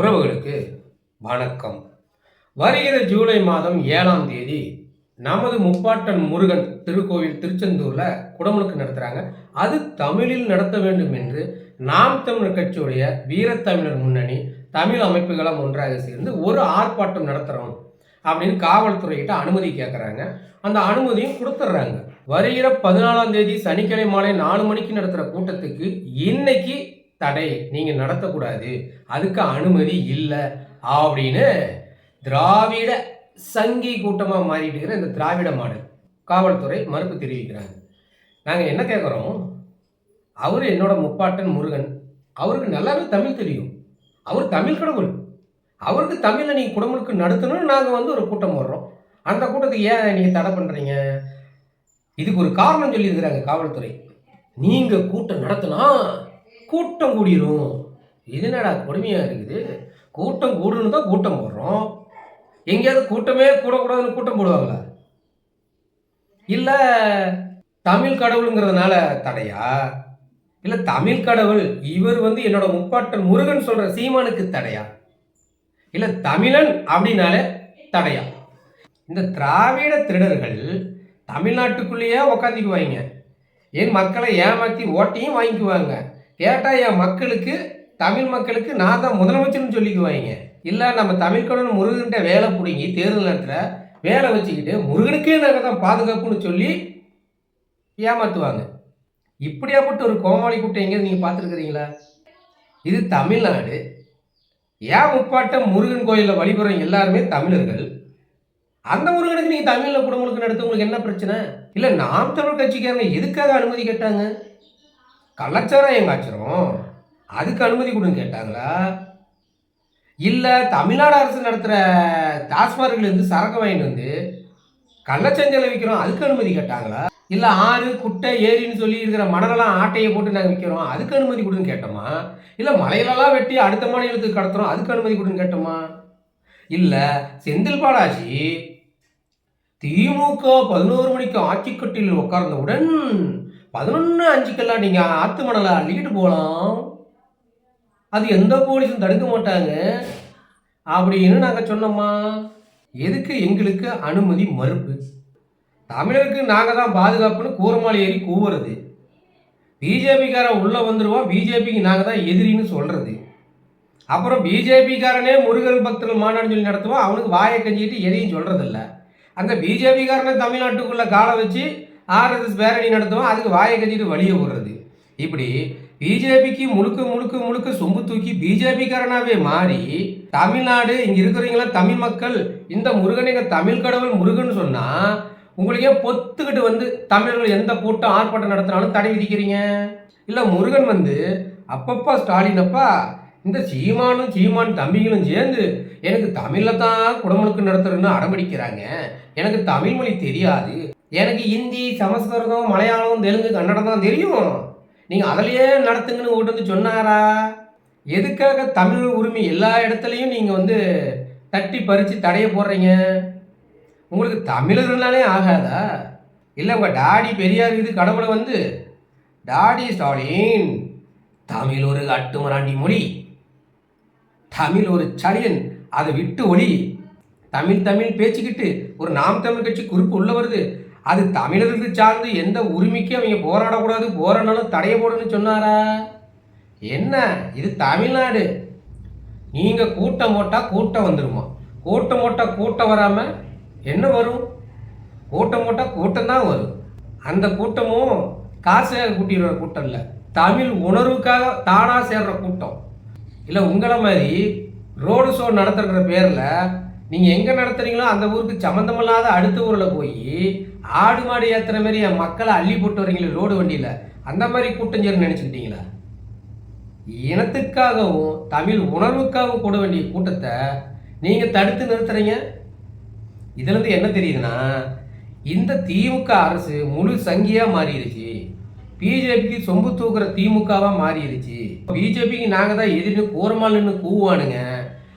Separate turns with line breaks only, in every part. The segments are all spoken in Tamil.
உறவுகளுக்கு வணக்கம். வருகிற ஜூலை மாதம் ஏழாம் தேதி நமது முப்பாட்டன் முருகன் திருக்கோவில் திருச்செந்தூரில் குடமுழுக்கு நடத்துகிறாங்க அது தமிழில் நடத்த வேண்டும் என்று நாம் தமிழர் கட்சியுடைய வீரத்தமிழர் முன்னணி தமிழ் அமைப்புகளும் ஒன்றாக சேர்ந்து ஒரு ஆர்ப்பாட்டம் நடத்துகிறோம் அப்படின்னு காவல்துறையிட்ட அனுமதி கேட்குறாங்க அந்த அனுமதியும் கொடுத்துட்றாங்க வருகிற பதினாலாம் தேதி சனிக்கிழமை மாலை நாலு மணிக்கு நடத்துகிற கூட்டத்துக்கு இன்னைக்கு தடை. நீங்கள் நடத்தக்கூடாது. அதுக்கு அனுமதி இல்லை. அப்படின்னு திராவிட சங்கி கூட்டமாக மாறிட்டு இருக்கிற இந்த திராவிட மாடல் காவல்துறை மறுப்பு தெரிவிக்கிறாங்க. நாங்கள் என்ன கேட்குறோம் அவர் என்னோட முப்பாட்டன் முருகன். அவருக்கு நல்லாவே தமிழ் தெரியும். அவர் தமிழ் கடவுள். அவருக்கு தமிழை நீங்கள் குடும்பத்துக்கு நடத்தணும்னு நாங்கள் வந்து ஒரு கூட்டம் போடுறோம். அந்த கூட்டத்துக்கு ஏன் நீங்கள் தடை பண்ணுறீங்க இதுக்கு ஒரு காரணம் சொல்லியிருக்கிறாங்க காவல்துறை. நீங்கள் கூட்டம் நடத்தினா கூட்டம் கூடிரும். இது என்னடா கொடுமையாக இருக்குது? கூட்டம் கூடணும் தான் கூட்டம் போடுறோம். எங்கேயாவது கூட்டமே கூடக்கூடாதுன்னு கூட்டம் போடுவாங்களா? இல்லை தமிழ் கடவுளுங்கிறதுனால தடையா? இல்லை தமிழ் கடவுள் இவர் வந்து என்னோட முப்பாட்டன் முருகன் சொல்கிற சீமானுக்கு தடையா? இல்லை தமிழன் அப்படின்னாலே தடையா? இந்த திராவிட திருடர்கள் தமிழ்நாட்டுக்குள்ளேயே உக்காந்துக்குவாங்க என் மக்களை ஏமாற்றி ஓட்டையும் வாங்கிக்குவாங்க? கேட்டால் என் மக்களுக்கு தமிழ் மக்களுக்கு நான் தான் முதலமைச்சர்னு சொல்லிக்குவாங்க இல்லை நம்ம தமிழ்கடன் முருகன்கிட்ட வேலை பிடுங்கி தேர்தல் நேரத்தில் வேலை வச்சுக்கிட்டு முருகனுக்கே நாங்கள் தான் பாதுகாப்புன்னு சொல்லி ஏமாற்றுவாங்க இப்படியாப்பட்ட ஒரு கோமாளி கூட்டம் எங்கேயாவது நீங்கள் பார்த்துருக்குறீங்களா? இது தமிழ்நாடு. ஏன் முப்பாட்டம் முருகன் கோயிலில் வழிபடுறவங்க எல்லாருமே தமிழர்கள்? அந்த முருகனுக்கு நீங்கள் தமிழில் குடும்பங்களுக்கு நடத்த உங்களுக்கு என்ன பிரச்சனை? இல்லை நாம் தமிழ் கட்சிக்காரங்க எதுக்காக அனுமதி கேட்டாங்க? கலாச்சாரம் எங்காச்சும் அதுக்கு அனுமதி கொடுங்க கேட்டாங்களா? இல்லை தமிழ்நாடு அரசு நடத்துகிற டாஸ்மார்க்லேருந்து சரக்கு வாங்கிட்டு வந்து கள்ளச்சந்தையில் விற்கிறோம் அதுக்கு அனுமதி கேட்டாங்களா? இல்லை ஆறு குட்டை ஏரின்னு சொல்லி இருக்கிற மணலெல்லாம் ஆட்டையை போட்டு நாங்கள் விற்கிறோம் அதுக்கு அனுமதி கொடுன்னு கேட்டோமா? இல்லை மலையிலலாம் வெட்டி அடுத்த மாநிலத்துக்கு கடத்துறோம் அதுக்கு அனுமதி கொடுன்னு கேட்டோமா? இல்லை செந்தில் பாலாஜி திமுக பதினோரு மணிக்கு ஆட்சி கட்டில் உட்கார்ந்தவுடன் பதினொன்று அஞ்சுக்கெல்லாம் நீங்கள் ஆத்து மணலை அள்ளிக்கிட்டு போகலாம் அது எந்த போலீஸும் தடுக்க மாட்டாங்க. அப்படின்னு நாங்கள் சொன்னோம்மா. எதுக்கு எங்களுக்கு அனுமதி மறுப்பு? தமிழருக்கு நாங்கள் தான் பாதுகாப்புன்னு கூரமாளி ஏறி கூவுறது. பிஜேபிக்காரன் உள்ளே வந்துடுவோம் பிஜேபிக்கு நாங்கள் தான் எதிரின்னு சொல்கிறது அப்புறம் பிஜேபிக்காரனே முருகன் பக்தர்கள் மாநாடு சொல்லி நடத்துவோம் அவனுக்கு வாயை கஞ்சிக்கிட்டு எதையும் சொல்கிறதில்ல அங்கே பிஜேபிக்காரனை தமிழ்நாட்டுக்குள்ளே காலை வச்சு ஆர்எஸ்எஸ் பேரணி நடத்துவோம் அதுக்கு வாயை கட்டிட்டு வழியை விடுறது. இப்படி பிஜேபிக்கு முழுக்க முழுக்க முழுக்க சொம்பு தூக்கி பிஜேபிக்காரனாவே மாறி தமிழ்நாடு இங்கே இருக்கிறவங்களாம் தமிழ் மக்கள் இந்த முருகன் எங்கள் தமிழ் கடவுள் முருகன் சொன்னால் உங்களுக்கே பொத்துக்கிட்டு வந்து தமிழர்கள் எந்த கூட்டம் ஆர்ப்பாட்டம் நடத்தினாலும் தடை விதிக்கிறீங்க? இல்லை முருகன் வந்து அப்பப்பா ஸ்டாலின் அப்பா இந்த சீமானும் சீமான் தம்பிகளும் சேர்ந்து எனக்கு தமிழில் தான் குடமுழுக்கு நடத்துறேன்னு அடம்பிடிக்கிறாங்க. எனக்கு தமிழ் மொழி தெரியாது. எனக்கு ஹிந்தி சமஸ்கிருதம் மலையாளம் தெலுங்கு கன்னடம் தான் தெரியும். நீங்கள் அதிலேயே நடத்துங்கன்னு உங்கள்கிட்ட வந்து சொன்னாரா? எதுக்காக தமிழ் உரிமை எல்லா இடத்துலையும் நீங்கள் வந்து தட்டி பறித்து தடைய போடுறீங்க? உங்களுக்கு தமிழர்கள்னாலே ஆகாதா? இல்லை உங்கள் டாடி பெரியார் இது கடவுளை வந்து டாடி ஸ்டாலின். தமிழ் ஒரு அட்டுமராண்டி மொழி. தமிழ் ஒரு சளியன் அதை விட்டு ஒளி. தமிழ் தமிழ் பேச்சுக்கிட்டு ஒரு நாம் தமிழ் கட்சி குறிப்பு உள்ள வருது. அது தமிழர்களுக்கு சார்ந்து எந்த உரிமைக்கும் அவங்க போராடக்கூடாது போராடினாலும் தடைய போடணும்னு சொன்னாரா? என்ன? இது தமிழ்நாடு. நீங்கள் கூட்டம் போட்டால் கூட்டம் வந்துருமா? கூட்டம் போட்டால் கூட்டம் வராமல் என்ன வரும்? கூட்டம் போட்டால் கூட்டம் தான் வரும். அந்த கூட்டமும் காசுக்காக கூட்டிடுற கூட்டம் இல்லை. தமிழ் உணர்வுக்காக தானாக சேர்ற கூட்டம். இல்லை உங்களை மாதிரி ரோடு ஷோ நடத்துகிற பேரில் நீங்கள் எங்கே நடத்துகிறீங்களோ அந்த ஊருக்கு சம்மந்தமில்லாத அடுத்த ஊரில் போய் ஆடு மாடு ஏற்றுற மாதிரி என் மக்களை அள்ளி போட்டு வரீங்களே லோடு வண்டியில் அந்த மாதிரி கூட்டம் சேர் நினச்சிக்கிட்டீங்களா? இனத்துக்காகவும் தமிழ் உணர்வுக்காகவும் கூட வேண்டிய கூட்டத்தை நீங்கள் தடுத்து நிறுத்துறீங்க? இதுலேருந்து என்ன தெரியுதுன்னா இந்த திமுக அரசு முழு சங்கியாக மாறிடுச்சு. பிஜேபிக்கு சொம்பு தூக்குற திமுகவாக மாறிடுச்சு. பிஜேபிக்கு நாங்கள் தான் எதிர்னு கூறமாலுன்னு கூவானுங்க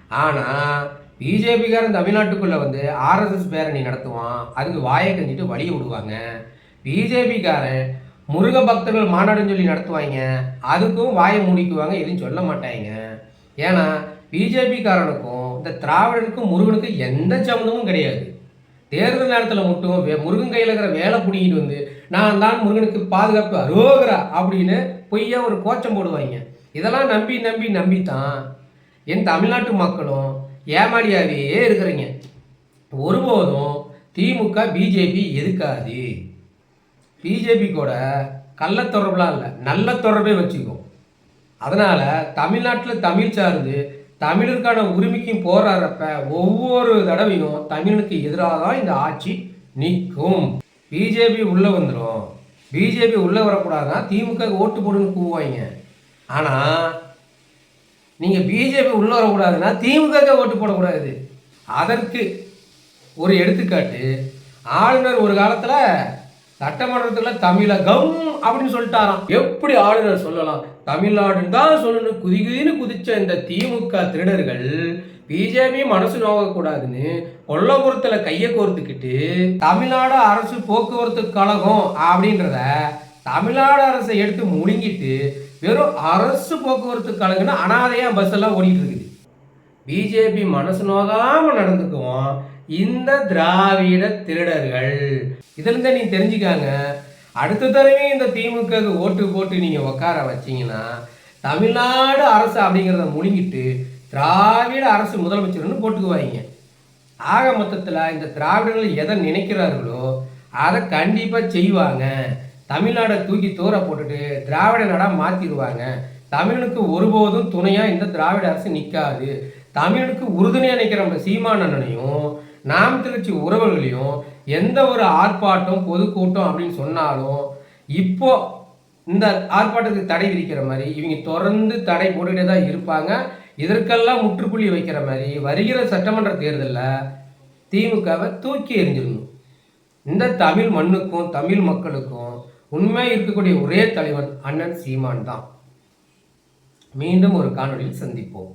ஆனால் பிஜேபிக்காரன் தமிழ்நாட்டுக்குள்ளே வந்து ஆர்எஸ்எஸ் பேரணி நடத்துவான். அதுக்கு வாயை கஞ்சிட்டு வழியை விடுவாங்க. பிஜேபிக்காரன் முருக பக்தர்கள் மாநாடுன்னு சொல்லி நடத்துவாங்க அதுக்கும் வாயை மூடிக்குவாங்க எதுவும் சொல்ல மாட்டாங்க ஏன்னா பிஜேபிக்காரனுக்கும் இந்த திராவிடனுக்கும் முருகனுக்கும் எந்த சம்மந்தமும் கிடையாது. தேர்தல் நேரத்தில் மட்டும் வே- முருகன் கையில் இருக்கிற வேலை பிடிக்கிட்டு வந்து நான் தான் முருகனுக்கு பாதுகாப்பு அரோகரா அப்படின்னு பொய்யா ஒரு கோச்சம் போடுவாங்க. இதெல்லாம் நம்பி நம்பி நம்பி தான் என் தமிழ்நாட்டு மக்களும் ஏமாடியாவே இருக்கிறீங்க. ஒருபோதும் திமுக பிஜேபி எதுக்காது. பிஜேபி கூட கள்ள தொடர்புலாம் இல்லை. நல்ல தொடர்பே வச்சுக்கும். அதனால் தமிழ்நாட்டில் தமிழ் சார்ந்து தமிழருக்கான உரிமைக்கும் போராடுறப்ப ஒவ்வொரு தடவையும் தமிழனுக்கு எதிராக தான் இந்த ஆட்சி நிற்கும். பிஜேபி உள்ளே வந்துடும் பிஜேபி உள்ளே வரக்கூடாதுன்னா திமுக ஓட்டு போடுன்னு கூவாங்க ஆனால் நீங்கள் பிஜேபி உள்ளே வரக்கூடாதுன்னா திமுக ஓட்டு போடக்கூடாது. அதற்கு ஒரு எடுத்துக்காட்டு ஆளுநர் ஒரு காலத்தில் சட்டமன்றத்துல தமிழகம் அப்படின்னு சொல்லிட்டாராம். எப்படி ஆளுநர் சொல்லலாம்? தமிழ்நாடுன்னு தான் சொல்லணும். குதி குதின்னு குதிச்ச இந்த திமுக திருடர்கள் பிஜேபி மனசு நோகக்கூடாதுன்னு கொல்லபுரத்தில் கையை கோர்த்துக்கிட்டு தமிழ்நாடு அரசு போக்குவரத்து கழகம் அப்படின்றத தமிழ்நாடு அரசை எடுத்து முழுங்கிட்டு வெறும் அரசு போக்குவரத்து கழகம்னு அனாதையாக பஸ் எல்லாம் ஓடிட்டு இருக்குது பிஜேபி மனசு நோகாமல் நடந்துக்குவோம். இந்த திராவிட திருடர்கள். இதுலேருந்து நீ தெரிஞ்சுக்காங்க. அடுத்த தடவை இந்த திமுக ஓட்டு போட்டு நீங்கள் உட்கார வச்சிங்கன்னா தமிழ்நாடு அரசு அப்படிங்கிறத முழுங்கிட்டு திராவிட அரசு முதலமைச்சர்னு போட்டுக்குவாங்க ஆக மொத்தத்தில் இந்த திராவிடர்கள் எதை நினைக்கிறார்களோ அதை கண்டிப்பாக செய்வாங்க. தமிழ்நாடை தூக்கி தூர போட்டுட்டு திராவிட நாடாக மாற்றிடுவாங்க தமிழனுக்கு ஒருபோதும் துணையாக இந்த திராவிட அரசு நிற்காது தமிழனுக்கு உறுதுணையாக நிற்கிற நம்ம சீமானனையும் நாம் திருச்சி உறவுகளையும் எந்த ஒரு ஆர்ப்பாட்டம் பொதுக்கூட்டம் அப்படின்னு சொன்னாலும் இப்போ இந்த ஆர்ப்பாட்டத்துக்கு தடை விதிக்கிற மாதிரி இவங்க தொடர்ந்து தடை போட்டுக்கிட்டே தான் இருப்பாங்க. இதற்கெல்லாம் முற்றுப்புள்ளி வைக்கிற மாதிரி வருகிற சட்டமன்ற தேர்தலில் திமுகவை தூக்கி எறிஞ்சிடணும். இந்த தமிழ் மண்ணுக்கும் தமிழ் மக்களுக்கும் உண்மை இருக்கக்கூடிய ஒரே தலைவன் அண்ணன் சீமான் தான். மீண்டும் ஒரு காணொலியில் சந்திப்போம்.